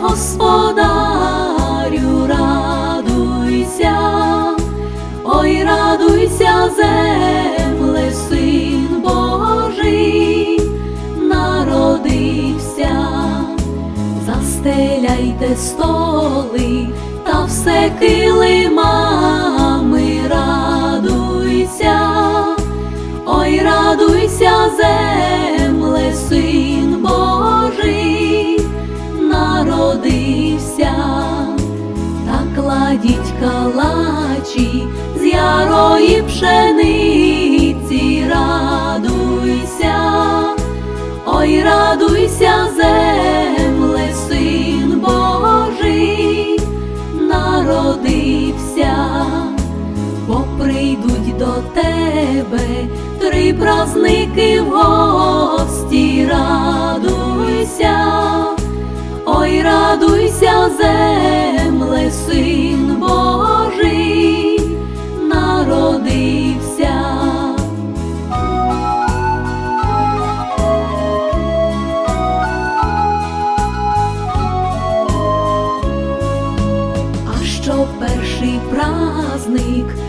господарю, радуйся, ой, радуйся, земле, син Божий, народився, застеляйте столи та все килимами, радуйся, кладіть калачі з ярої пшениці, радуйся, ой, радуйся, земле, син Божий, народився, бо прийдуть до тебе три праздники в гості, радуйся, ой, радуйся, земле,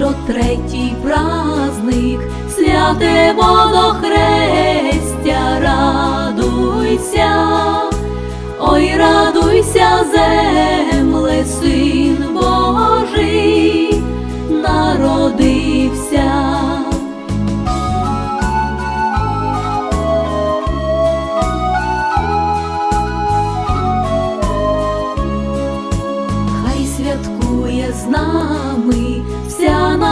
що третій праздник, святе водохрестя, радуйся, ой, радуйся, земле,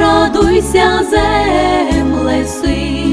радуйся, земле, син.